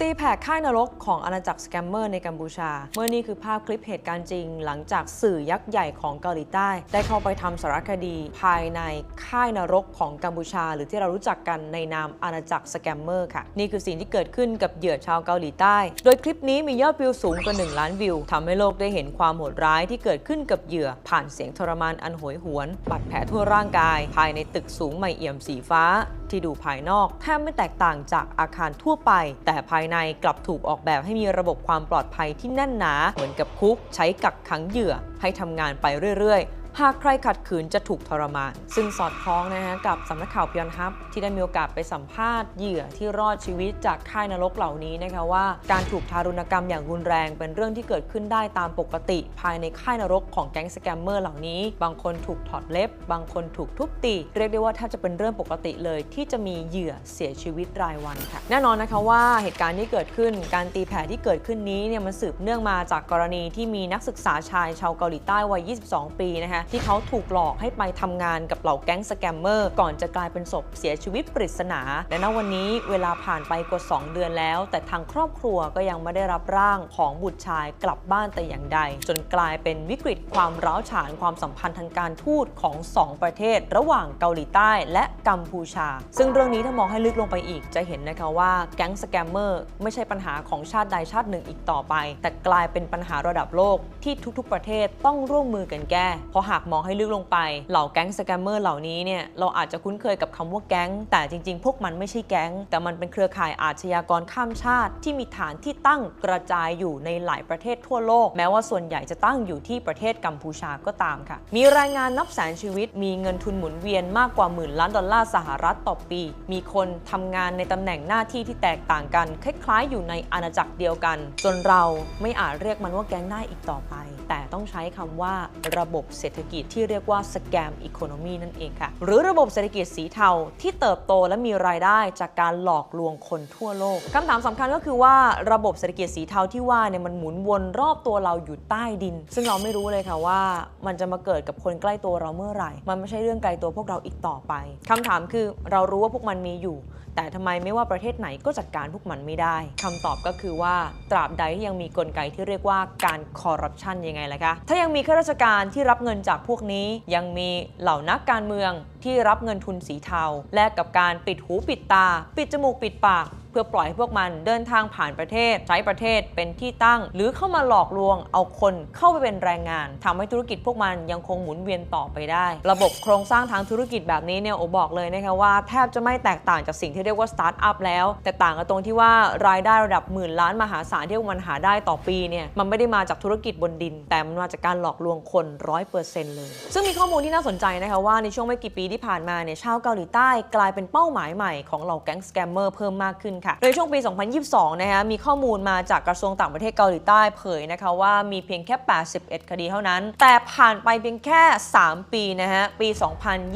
ตีแผ่ค่ายนรกของอาณาจักรสแกมเมอร์ในกัมพูชา เมื่อนี่คือภาพคลิปเหตุการณ์จริง หลังจากสื่อยักษ์ใหญ่ของเกาหลีใต้ ได้เข้าไปทำสารคดี ภายในค่ายนรกของกัมพูชา หรือที่เรารู้จักกันในนามอาณาจักรสแกมเมอร์ค่ะ นี่คือสิ่งที่เกิดขึ้นกับเหยื่อชาวเกาหลีใต้ โดยคลิปนี้มียอดวิวสูงกว่า 1 ล้านวิวทำให้โลกได้เห็นความโหดร้ายที่เกิดขึ้นกับเหยื่อ ผ่านเสียงทรมานอันโหยหวนบาดแผลทั่วร่างกาย ภายในตึกสูงใหม่เอี่ยมสีฟ้า ที่ดูภายนอกแทบไม่แตกต่างจากอาคารทั่วไป แต่ภายในกลับถูกออกแบบให้มีระบบความปลอดภัยที่แน่นหนา เหมือนกับคุก ใช้กักขังเหยื่อ ให้ทำงานไปเรื่อยๆ หากใครขัดขืนจะถูกทรมาน ซึ่งสอดคล้องนะฮะกับสำนักข่าวพยอนฮับ ที่ได้มีโอกาสไปสัมภาษณ์เหยื่อที่รอดชีวิตจากค่ายนรกเหล่านี้นะคะว่า การถูกทารุณกรรมอย่างรุนแรงเป็นเรื่องที่เกิดขึ้นได้ตามปกติ ภายในค่ายนรกของแก๊งสแกมเมอร์เหล่านี้ บางคนถูกถอดเล็บ บางคนถูกทุบตี เรียกได้ว่าแทบจะเป็นเรื่องปกติเลย ที่จะมีเหยื่อเสียชีวิตรายวันค่ะ แน่นอนนะคะว่าเหตุการณ์ที่เกิดขึ้น การตีแผ่ที่เกิดขึ้นนี้เนี่ยมันสืบเนื่องมาจากกรณีที่มีนักศึกษาชายชาวเกาหลีใต้วัย 22 ปีนะคะที่เขาถูกหลอกให้ไปทำงานกับเหล่าแก๊งสแกมเมอร์ก่อนจะกลายเป็นศพเสียชีวิตปริศนา และณวันนี้เวลาผ่านไปกว่า 2 เดือนแล้ว แต่ทางครอบครัวก็ยังไม่ได้รับร่างของบุตรชายกลับบ้านแต่อย่างใด จนกลายเป็นวิกฤตความร้าวฉานความสัมพันธ์ทางการทูตของ 2 ประเทศ ระหว่างเกาหลีใต้และกัมพูชา ซึ่งเรื่องนี้ถ้ามองให้ลึกลงไปอีกจะเห็นนะคะว่าแก๊งสแกมเมอร์ไม่ใช่ปัญหาของชาติใดชาติหนึ่งอีกต่อไป แต่กลายเป็นปัญหาระดับโลกที่ทุกๆ ประเทศต้องร่วมมือกันแก้เพราะหากมองให้ลึกลงไป เหล่าแก๊งสแกมเมอร์เหล่านี้เนี่ยเราอาจจะคุ้นเคยกับคำว่าแก๊ง แต่จริง ๆ พวกมันไม่ใช่แก๊ง แต่มันเป็นเครือข่ายอาชญากรข้ามชาติ ที่มีฐานที่ตั้งกระจายอยู่ในหลายประเทศทั่วโลก แม้ว่าส่วนใหญ่จะตั้งอยู่ที่ประเทศกัมพูชาก็ตามค่ะ มีรายงานนับแสนชีวิต มีเงินทุนหมุนเวียนมากกว่าหมื่นล้านดอลลาร์สหรัฐต่อปี มีคนทำงานในตำแหน่งหน้าที่ที่แตกต่างกัน คล้ายๆ อยู่ในอาณาจักรเดียวกัน จนเราไม่อาจเรียกมันว่าแก๊งได้อีกต่อไป แต่ต้องใช้คำว่าระบบเศรษฐกิจที่เรียกว่าสแกมอีโคโนมีนั่นเองค่ะ หรือระบบเศรษฐกิจสีเทาที่เติบโตและมีรายได้จากการหลอกลวงคนทั่วโลกคำถามสำคัญก็คือว่าระบบเศรษฐกิจสีเทาที่ว่าเนี่ยมันหมุนวนรอบตัวเราอยู่ใต้ดิน ซึ่งเราไม่รู้เลยค่ะว่า มันจะมาเกิดกับคนใกล้ตัวเราเมื่อไหร่ มันไม่ใช่เรื่องไกลตัวพวกเราอีกต่อไปคำถามคือเรารู้ว่าพวกมันมีอยู่ แต่ทำไมไม่ว่าประเทศไหนก็จัดการพวกมันไม่ได้คำตอบก็คือว่าตราบใดที่ยังมีกลไกที่เรียกว่าการคอร์รัปชันยังไงล่ะคะ ถ้ายังมีข้าราชการที่รับเงินจากพวกนี้ ยังมีเหล่านักการเมืองที่รับเงินทุนสีเทา แลกกับการปิดหูปิดตา ปิดจมูกปิดปาก เพื่อปล่อยให้พวกมันเดินทางผ่านประเทศ ใช้ประเทศเป็นที่ตั้ง หรือเข้ามาหลอกลวง เอาคนเข้าไปเป็นแรงงานทำให้ธุรกิจพวกมันยังคงหมุนเวียนต่อไปได้ ระบบโครงสร้างทางธุรกิจแบบนี้เนี่ยโอบอกเลยนะคะว่าแทบจะไม่แตกต่างจากสิ่งที่เรียกว่าสตาร์ทอัพแล้ว แต่ต่างกันตรงที่ว่ารายได้ระดับหมื่นล้านมหาศาลที่พวกมันหาได้ต่อปีเนี่ยมันไม่ได้มาจากธุรกิจบนดิน แต่มันมาจากการหลอกลวงคนร้อยเปอร์เซ็นต์เลย ซึ่งมีข้อมูลที่น่าสนใจนะคะว่าในช่วงไม่กี่ปีที่ผ่านมาเนี่ยชาวเกาหลีใต้กลายเป็นเป้าหมายใหม่ของเหล่าแก๊งสแกมเมอร์เพิ่มมากขึ้นค่ะ โดยช่วงปี 2022 นะคะมีข้อมูลมาจากกระทรวงต่างประเทศเกาหลีใต้เผยนะคะว่ามีเพียงแค่ 81 คดีเท่านั้น แต่ผ่านไปเพียงแค่ 3 ปีนะฮะปี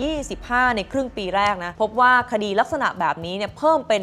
2025 ในครึ่งปีแรกนะ พบว่าคดีลักษณะแบบนี้เนี่ยเพิ่มเป็น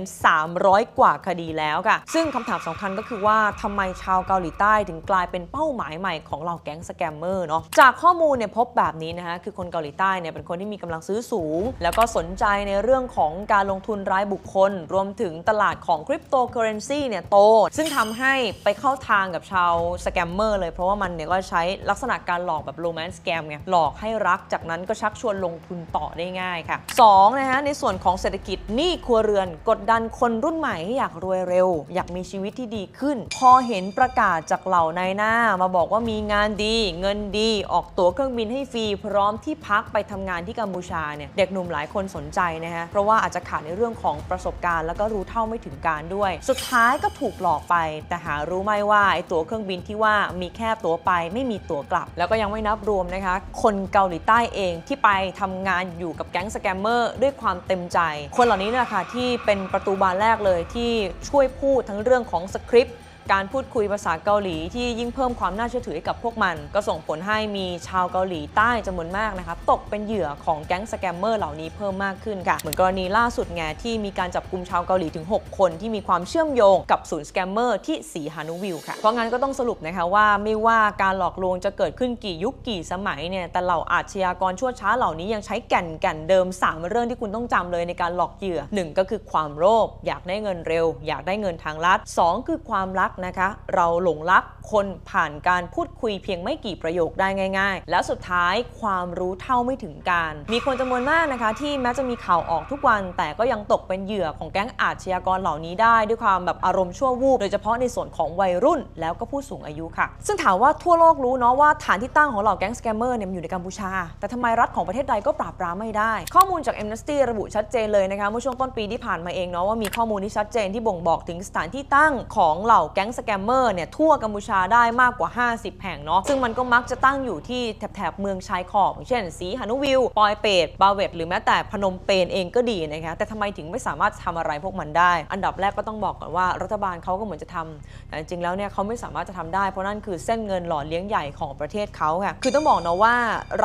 300 กว่าคดีแล้วค่ะ ซึ่งคำถามสำคัญก็คือว่าทำไมชาวเกาหลีใต้ถึงกลายเป็นเป้าหมายใหม่ของเหล่าแก๊งสแกมเมอร์เนาะจากข้อมูลเนี่ยพบแบบนี้นะคะคือคนเกาหลีใต้เนี่ยเป็นคนที่มีกำลังซื้อสูง แล้วก็สนใจในเรื่องของการลงทุนรายบุคคล รวมถึงตลาดของคริปโตเคอเรนซีเนี่ยโต ซึ่งทำให้ไปเข้าทางกับชาวสแกมเมอร์เลยเพราะว่ามันเนี่ยก็ใช้ลักษณะการหลอกแบบโรแมนต์สแกมไงหลอกให้รักจากนั้นก็ชักชวนลงทุนต่อได้ง่ายค่ะ 2. นะฮะในส่วนของเศรษฐกิจหนี้ครัวเรือน กดดันคนรุ่นใหม่ให้อยากรวยเร็ว อยากมีชีวิตที่ดีขึ้น พอเห็นประกาศจากเหล่านายหน้า มาบอกว่ามีงานดี เงินดี ออกตั๋วเครื่องบินให้ฟรี พร้อมที่พักไปทำงานที่กัมพูชาเนี่ยเด็กหนุ่มหลายคนสนใจนะฮะเพราะว่าอาจจะขาดในเรื่องของประสบการณ์แล้วก็รู้เท่าไม่ถึงการด้วย สุดท้ายก็ถูกหลอกไป แต่หารู้ไหมว่าไอ้ตั๋วเครื่องบินที่ว่ามีแค่ตั๋วไปไม่มีตั๋วกลับ แล้วก็ยังไม่นับรวมนะคะ คนเกาหลีใต้เองที่ไปทำงานอยู่กับแก๊งสแกมเมอร์ด้วยความเต็มใจ คนเหล่านี้นะคะที่เป็นประตูบานแรกเลยที่ช่วยพูดทั้งเรื่องของสคริปต์ การพูดคุยภาษาเกาหลีที่ยิ่งเพิ่มความน่าเชื่อถือให้กับพวกมัน ก็ส่งผลให้มีชาวเกาหลีใต้จำนวนมากนะครับตกเป็นเหยื่อของแก๊งสแกมเมอร์เหล่านี้เพิ่มมากขึ้นค่ะ เหมือนกรณีล่าสุดไงที่มีการจับกลุ่มชาวเกาหลีถึง 6 คนที่มีความเชื่อมโยงกับศูนย์สแกมเมอร์ที่สีฮานุวิวค่ะ เพราะงั้นก็ต้องสรุปนะคะว่าไม่ว่าการหลอกลวงจะเกิดขึ้นกี่ยุคกี่สมัยเนี่ยแต่เหล่าอาชญากรชั่วช้าเหล่านี้ยังใช้แก่นแก่นเดิมสามเรื่องที่คุณต้องจำเลยในการหลอกเหยื่อหนึ่งก็คือความโลภอยากได้เงินเร็ว อยากได้เงินทางลัดสองคือความรักนะคะ เราหลงรักคนผ่านการพูดคุยเพียงไม่กี่ประโยคได้ง่าย ๆ แล้วสุดท้ายความรู้เท่าไม่ถึงการ มีคนจำนวนมากนะคะ ที่แม้จะมีข่าวออกทุกวัน แต่ก็ยังตกเป็นเหยื่อของแก๊งอาชญากรเหล่านี้ได้ ด้วยความแบบอารมณ์ชั่ววูบโดยเฉพาะในส่วนของวัยรุ่น แล้วก็ผู้สูงอายุค่ะ ซึ่งถามว่าทั่วโลกรู้เนาะว่าฐานที่ตั้งของเหล่าแก๊งสแกมเมอร์เนี่ยมันอยู่ในกัมพูชา แต่ทำไมรัฐของประเทศใดก็ปราบปรามไม่ได้ ข้อมูลจาก Amnesty ระบุชัดเจนเลยนะคะเมื่อช่วงต้นปีที่ผ่านมาเองเนาะว่ามีข้อมูลที่ชัดเจนที่บ่งบอกถึงสถานที่ตั้งของเหล่าแกงสแกมเมอร์เนี่ยทั่วกัมพูชาได้มากกว่า 50 แห่งเนาะซึ่งมันก็มักจะตั้งอยู่ที่แถบเมืองชายขอบอย่างเช่นสีหานุวิว ปอยเปตบาเวตหรือแม้แต่พนมเปญเองก็ดีนะคะแต่ทำไมถึงไม่สามารถทำอะไรพวกมันได้ อันดับแรกก็ต้องบอกก่อนว่ารัฐบาลเขาก็เหมือนจะทำแต่จริงแล้วเนี่ยเขาไม่สามารถจะทำได้เพราะนั่นคือเส้นเงินหล่อเลี้ยงใหญ่ของประเทศเขาค่ะคือต้องบอกนะว่า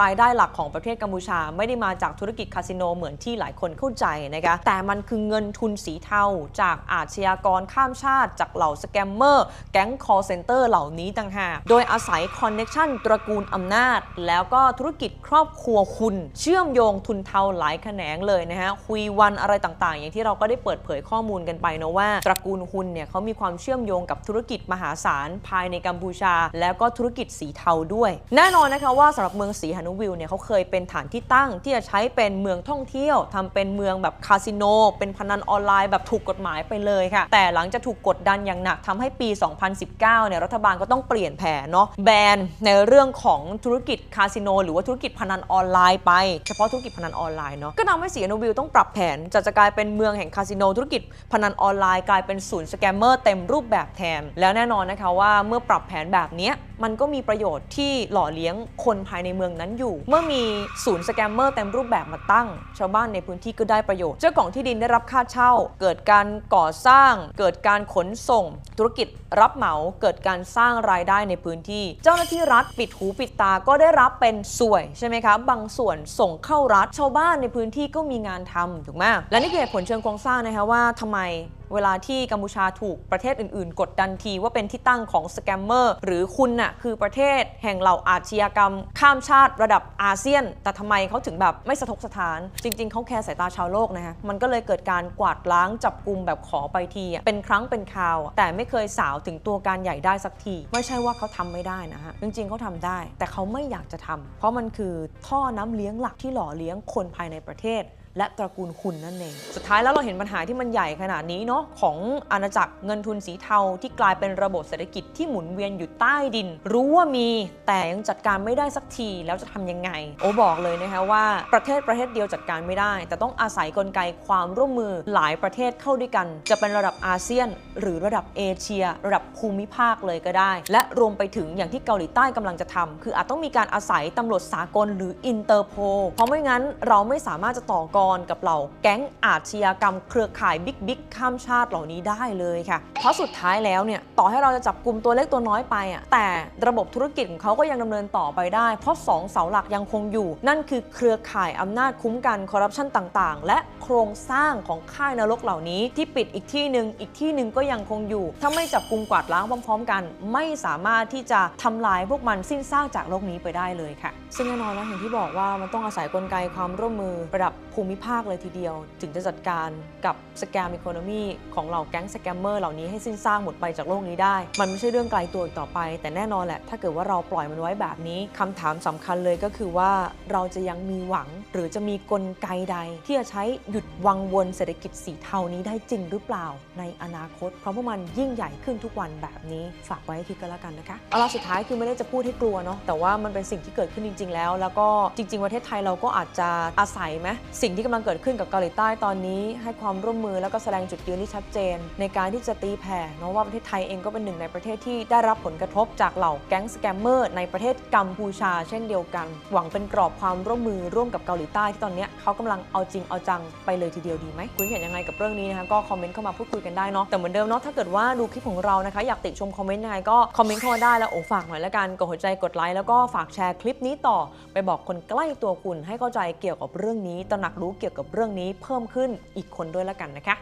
รายได้หลักของประเทศกัมพูชา ไม่ได้มาจากธุรกิจคาสิโนเหมือนที่หลายคนเข้าใจนะคะแต่มันคือเงินทุนสีเทาจากอาชญากรข้ามชาติจากเหล่าสแกมเมอร์แก๊งคอร์เซนเตอร์เหล่านี้ต่างหาก โดยอาศัยคอนเน็ชันตระกูลอำนาจ แล้วก็ธุรกิจครอบครัวคุณ เชื่อมโยงทุนเทาหลายแขนงเลยนะฮะคุยวันอะไรต่างๆ อย่างที่เราก็ได้เปิดเผยข้อมูลกันไปนะว่า ตระกูลคุณเนี่ยเขามีความเชื่อมโยงกับธุรกิจมหาศาลภายในกัมพูชา แล้วก็ธุรกิจสีเทาด้วย แน่นอนนะคะว่าสำหรับเมืองสีฮานุวิวเนี่ยเขาเคยเป็นฐานที่ตั้งที่จะใช้เป็นเมืองท่องเที่ยวทำเป็นเมืองแบบคาสิโน เป็นพนันออนไลน์แบบถูกกฎหมายไปเลยค่ะ แต่หลังจากถูกกดดันอย่างหนักทำให้ปี 2019 เนี่ยรัฐบาลก็ต้องเปลี่ยนแผนเนาะแบนในเรื่องของธุรกิจคาสิโน หรือว่าธุรกิจพนันออนไลน์ไป เฉพาะธุรกิจพนันออนไลน์เนาะก็ทำให้สีฮานุวิวต้องปรับแผนจะจะกลายเป็นเมืองแห่งคาสิโนธุรกิจพนันออนไลน์กลายเป็นศูนย์สแกมเมอร์เต็มรูปแบบแทน แล้วแน่นอนนะคะว่าเมื่อปรับแผนแบบเนี้ยมันก็มีประโยชน์ที่หล่อเลี้ยงคนภายในเมืองนั้นอยู่ เมื่อมีศูนย์สแกมเมอร์เต็มรูปแบบมาตั้ง ชาวบ้านในพื้นที่ก็ได้ประโยชน์ เจ้าของที่ดินได้รับค่าเช่า เกิดการก่อสร้าง เกิดการขนส่ง ธุรกิจรับเหมา เกิดการสร้างรายได้ในพื้นที่ เจ้าหน้าที่รัฐปิดหูปิดตาก็ได้รับเป็นส่วยใช่ไหมคะ บางส่วนส่งเข้ารัฐ ชาวบ้านในพื้นที่ก็มีงานทำถูกไหมและนี่คือเหตุผลเชิงโครงสร้างนะคะว่าทำไม เวลาที่กัมพูชาถูกประเทศอื่น ๆ กดดันทีว่าเป็นที่ตั้งของสแกมเมอร์หรือคุณน่ะคือประเทศแห่งเหล่าอาชญากรรม ข้ามชาติระดับอาเซียน แต่ทำไมเขาถึงแบบไม่สะทกสถาน จริง ๆ เขาแคร์สายตาชาวโลกนะฮะ มันก็เลยเกิดการกวาดล้างจับกลุ่มแบบขอไปที เป็นครั้งเป็นคราว แต่ไม่เคยสาวถึงตัวการใหญ่ได้สักที ไม่ใช่ว่าเขาทำไม่ได้นะฮะ จริง ๆเขาทำได้ แต่เขาไม่อยากจะทำเพราะมันคือท่อน้ำเลี้ยงหลักที่หล่อเลี้ยงคนภายในประเทศ และตระกูลคุณนั่นเอง สุดท้ายแล้วเราเห็นปัญหาที่มันใหญ่ขนาดนี้เนาะของอาณาจักรเงินทุนสีเทาที่กลายเป็นระบบเศรษฐกิจที่หมุนเวียนอยู่ใต้ดิน รู้ว่ามี แต่ยังจัดการไม่ได้สักทีแล้วจะทำยังไง โอบอกเลยนะคะว่าประเทศประเทศเดียวจัดการไม่ได้ แต่ต้องอาศัยกลไกความร่วมมือหลายประเทศเข้าด้วยกัน จะเป็นระดับอาเซียน หรือระดับเอเชีย ระดับภูมิภาคเลยก็ได้ และรวมไปถึงอย่างที่เกาหลีใต้กำลังจะทำคืออาจต้องมีการอาศัยตำรวจสากลหรืออินเตอร์โพเพราะไม่งั้นเราไม่สามารถจะต่อกรกับเหล่าแก๊งอาชญากรรมเครือข่ายบิ๊กบิ๊กข้ามชาติเหล่านี้ได้เลยค่ะ เพราะสุดท้ายแล้วเนี่ยต่อให้เราจะจับกลุ่มตัวเล็กตัวน้อยไปอะแต่ระบบธุรกิจของเขาก็ยังดำเนินต่อไปได้ เพราะสองเสาหลักยังคงอยู่ นั่นคือเครือข่ายอำนาจคุ้มกันคอร์รัปชันต่างๆ และโครงสร้างของค่ายนรกเหล่านี้ ที่ปิดอีกที่หนึ่งอีกที่หนึ่งก็ยังคงอยู่ ถ้าไม่จับกลุ่มกวาดล้างพร้อม ๆ กัน ไม่สามารถที่จะทำลายพวกมันสิ้นซากจากโลกนี้ไปได้เลยค่ะซึ่งแน่นอนนะอย่างที่บอกว่ามันต้องอาศัยกลไกความร่วมมือระดับภูมิภาคเลยทีเดียว ถึงจะจัดการกับสแกมอีโคโนมีของเหล่าแก๊งสแกมเมอร์เหล่านี้ให้สิ้นซากหมดไปจากโลกนี้ได้ มันไม่ใช่เรื่องไกลตัวอีกต่อไป แต่แน่นอนแหละ ถ้าเกิดว่าเราปล่อยมันไว้แบบนี้คำถามสำคัญเลยก็คือว่าเราจะยังมีหวัง หรือจะมีกลไกใด ที่จะใช้หยุดวังวนเศรษฐกิจสีเทานี้ได้จริงหรือเปล่า ในอนาคต เพราะว่ามันยิ่งใหญ่ขึ้นทุกวันแบบนี้ฝากไว้คิดกันแล้วกันนะคะเอาล่ะสุดท้ายคือไม่ได้จะพูดให้กลัวเนาะแต่ว่ามันเป็นสิ่งที่เกิดขึ้นจริง ๆ แล้ว แล้วก็จริง ๆ ประเทศไทยเราก็อาจจะอาศัยไหมสิ่งที่กำลังเกิดขึ้นกับเกาหลีใต้ตอนนี้ ให้ความร่วมมือแล้วก็แสดงจุดยืนที่ชัดเจน ในการที่จะตีแผ่เนาะว่าประเทศไทยเองก็เป็นหนึ่งในประเทศที่ได้รับผลกระทบจากเหล่าแก๊งสแกมเมอร์ในประเทศกัมพูชา เช่นเดียวกัน หวังเป็นกรอบความร่วมมือร่วมกับเกาหลีใต้ที่ตอนนี้เขากำลังเอาจริงเอาจังไปเลยทีเดียวดีไหมคุณเห็นยังไงกับเรื่องนี้นะคะก็คอมเมนต์เข้ามาพูดคุยกันได้เนาะแต่เหมือนเดิมเนาะถ้าเกิดว่าดูคลิปของเรานะคะอยากติชมคอมเมนต์ยังไงก็คอมเมนต์เข้ามาได้แล้วโอ้ฝากหน่อยละกันกดหัวใจกดไลค์แล้วก็ฝากแชร์คลิปนี้ต่อ ไปบอกคนใกล้ตัวคุณให้เข้าใจเกี่ยวกับเรื่องนี้ตระหนักรู้เกี่ยวกับเรื่องนี้เพิ่มขึ้นอีกคนด้วยละกันนะคะ